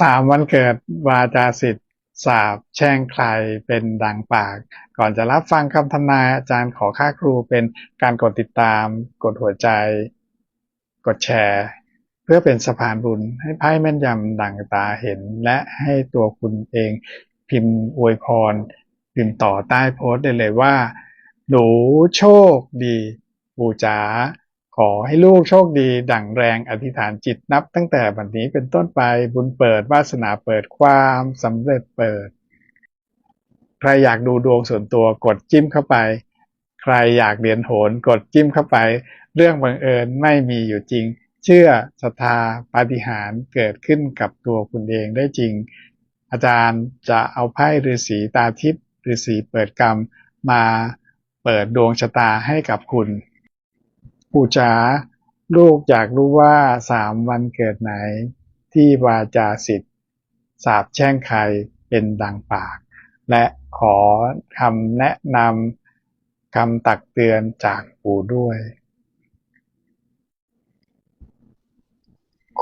สามวันเกิดวาจาสิทธิ์สาบแช่งใครเป็นดังปาก ก่อนจะรับฟังคำทำนายอาจารย์ขอค่าครูเป็นการกดติดตาม กดหัวใจ กดแชร์ เพื่อเป็นสะพานบุญให้ไพ่แม่นยำดังตาเห็น และให้ตัวคุณเองพิมพ์อวยพร พิมพ์ต่อใต้โพสต์ได้เลยว่า หนูโชคดีปู่จ๋า ขอให้ลูกโชคดีดั่งแรงอธิษฐานจิตนับตั้งแต่บัดนี้เป็นต้นไปบุญเปิดวาสนาเปิดความสำเร็จเปิด ใครอยากดูดวงส่วนตัวกดจิ้มเข้าไป ใครอยากเรียนโหนกดจิ้มเข้าไป เรื่องบังเอิญไม่มีอยู่จริง เชื่อศรัทธาปาฏิหาริย์เกิดขึ้นกับตัวคุณเองได้จริง อาจารย์จะเอาไพ่ฤาษีตาทิพย์ฤาษีเปิดกรรมมาเปิดดวงชะตาให้กับคุณ ปู่จ๋าลูกอยากรู้ว่าสามวันเกิดไหน ที่วาจาสิทธิ์สาบแช่งใครเป็นดังปาก และขอคำแนะนำคำตักเตือนจากปู่ด้วย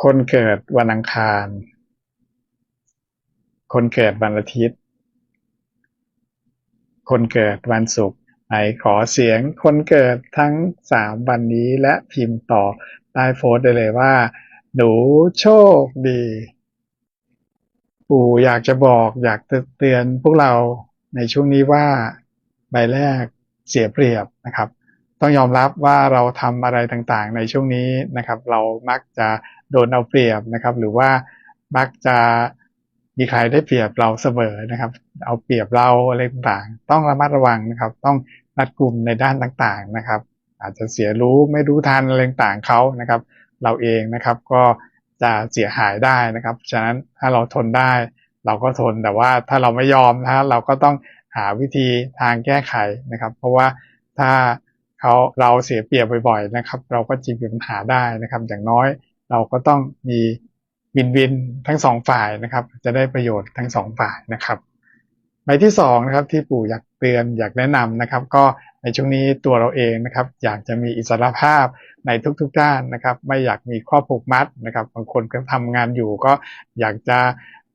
คนเกิดวันอังคาร คนเกิดวันอาทิตย์ คนเกิดวันศุกร์ นขอเสียงคนเกิดทั้งสามวันนี้และพิมพ์ต่อใต้โพสต์ได้เลยว่า หนูโชคดี ปู่อยากจะบอกอยากเตือนพวกเราในช่วงนี้ว่าใบแรกเสียเปรียบนะครับ ต้องยอมรับว่าเราทำอะไรต่างๆ ในช่วงนี้นะครับ เรามักจะโดนเอาเปรียบนะครับ หรือว่ามักจะมีใครได้เปรียบเราเสมอนะครับ เอาเปรียบเราอะไรต่างๆ ต้องระมัดระวังนะครับ ต้อง รัดกลุ่มในด้านต่างๆนะครับ อาจจะเสียรู้ไม่รู้ทันอะไรต่างเขานะครับ เราเองนะครับก็จะเสียหายได้นะครับฉะนั้นถ้าเราทนได้ เราก็ทนแต่ว่าถ้าเราไม่ยอมนะเราก็ต้องหาวิธีทางแก้ไขนะครับ เพราะว่าถ้าเขาเราเสียเปรียบบ่อยๆนะครับ เราก็จะมีปัญหาได้นะครับ อย่างน้อยเราก็ต้องมีวินวินทั้งสองฝ่ายนะครับ จะได้ประโยชน์ทั้งสองฝ่ายนะครับ ใบที่สองนะครับที่ปู่อยากเตือนอยากแนะนำนะครับ ก็ในช่วงนี้ตัวเราเองนะครับ อยากจะมีอิสรภาพในทุกๆด้านนะครับ ไม่อยากมีข้อผูกมัดนะครับ บางคนก็ทำงานอยู่ก็อยากจะ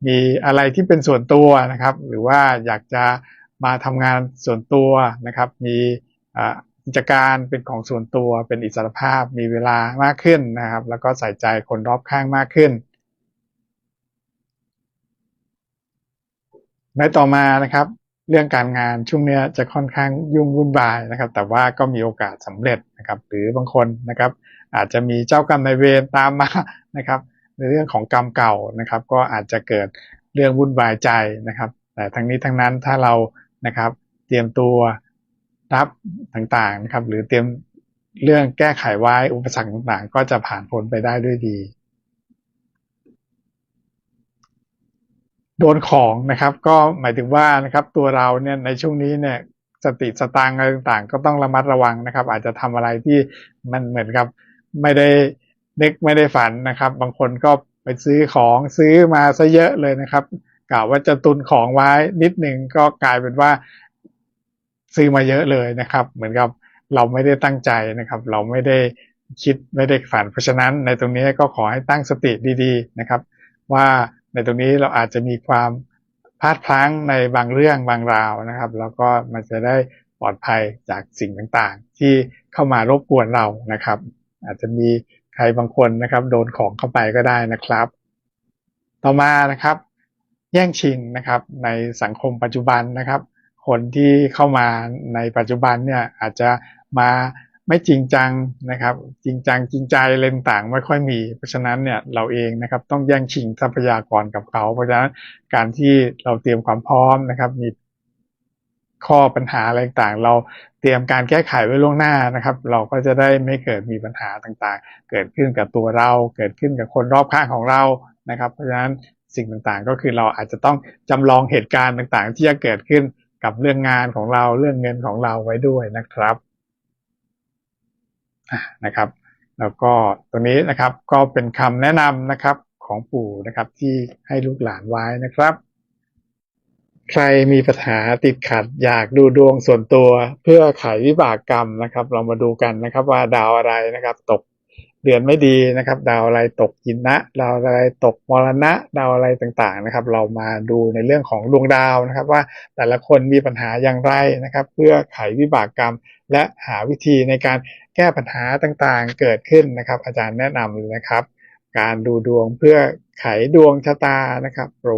มีอะไรที่เป็นส่วนตัวนะครับ หรือว่าอยากจะมาทำงานส่วนตัวนะครับ มีกิจการเป็นของส่วนตัวเป็นอิสรภาพ มีเวลามากขึ้นนะครับ แล้วก็ใส่ใจคนรอบข้างมากขึ้น ในต่อมานะครับ เรื่องการงานช่วงนี้จะค่อนข้างยุ่งวุ่นวายนะครับ แต่ว่าก็มีโอกาสสำเร็จนะครับ หรือบางคนนะครับ อาจจะมีเจ้ากรรมนายเวรตามมานะครับ ในเรื่องของกรรมเก่านะครับ ก็อาจจะเกิดเรื่องวุ่นวายใจนะครับ แต่ทั้งนี้ทั้งนั้นถ้าเรานะครับเตรียมตัวรับต่างๆนะครับ หรือเตรียมเรื่องแก้ไขไว้อุปสรรคต่างๆ ก็จะผ่านพ้นไปได้ด้วยดี โดนของนะครับ ก็หมายถึงว่านะครับตัวเราเนี่ยในช่วงนี้เนี่ยสติสตางอะไรต่างๆ ก็ต้องระมัดระวังนะครับ อาจจะทำอะไรที่มันเหมือนกับไม่ได้เนึกไม่ได้ฝันนะครับ บางคนก็ไปซื้อของซื้อมาซะเยอะเลยนะครับกล่าวว่าจะตุนของไว้นิดหนึ่งก็กลายเป็นว่าซื้อมาเยอะเลยนะครับ เหมือนกับเราไม่ได้ตั้งใจนะครับ เราไม่ได้คิดไม่ได้ฝันเพราะฉะนั้นในตรงนี้ก็ขอให้ตั้งสติดี ๆนะครับ ว่า ในตรงนี้เราอาจจะมีความพลาดพลั้งในบางเรื่องบางราวนะครับ แล้วก็มันจะได้ปลอดภัยจากสิ่งต่างๆ ที่เข้ามารบกวนเรานะครับ อาจจะมีใครบางคนนะครับ โดนของเข้าไปก็ได้นะครับ ต่อมานะครับ แย่งชิงนะครับ ในสังคมปัจจุบันนะครับ คนที่เข้ามาในปัจจุบันเนี่ยอาจจะมา ไม่จริงจังนะครับ จริงจังจริงใจเลนต่างไม่ค่อยมี เพราะฉะนั้นเนี่ยเราเองนะครับต้องแย่งชิงทรัพยากรกับเขา เพราะฉะนั้นการที่เราเตรียมความพร้อมนะครับมีข้อปัญหาอะไรต่างเราเตรียมการแก้ไขไว้ล่วงหน้านะครับ เราก็จะได้ไม่เกิดมีปัญหาต่างๆ เกิดขึ้นกับตัวเรา เกิดขึ้นกับคนรอบข้างของเรานะครับ เพราะฉะนั้นสิ่งต่างๆ ก็คือเราอาจจะต้องจำลองเหตุการณ์ต่างๆ ที่จะเกิดขึ้นกับเรื่องงานของเราเรื่องเงินของเราไว้ด้วยนะครับ นะครับ แล้วก็ตรงนี้นะครับก็เป็นคำแนะนำนะครับของปู่นะครับที่ให้ลูกหลานไว้นะครับ ใครมีปัญหาติดขัดอยากดูดวงส่วนตัวเพื่อไขวิบากกรรมนะครับ เรามาดูกันนะครับว่าดาวอะไรนะครับ ตก เดือนไม่ดีนะครับ ดาวอะไรตกยินนะ ดาวอะไรตกมรณะ ดาวอะไรต่างๆนะครับ เรามาดูในเรื่องของดวงดาวนะครับ ว่าแต่ละคนมีปัญหาอย่างไรนะครับ เพื่อไขวิบากกรรม และหาวิธีในการแก้ปัญหาต่างๆเกิดขึ้นนะครับ อาจารย์แนะนำเลยนะครับ การดูดวงเพื่อไขดวงชะตานะครับโปร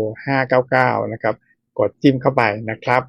599 นะครับ กดจิ้มเข้าไปนะครับ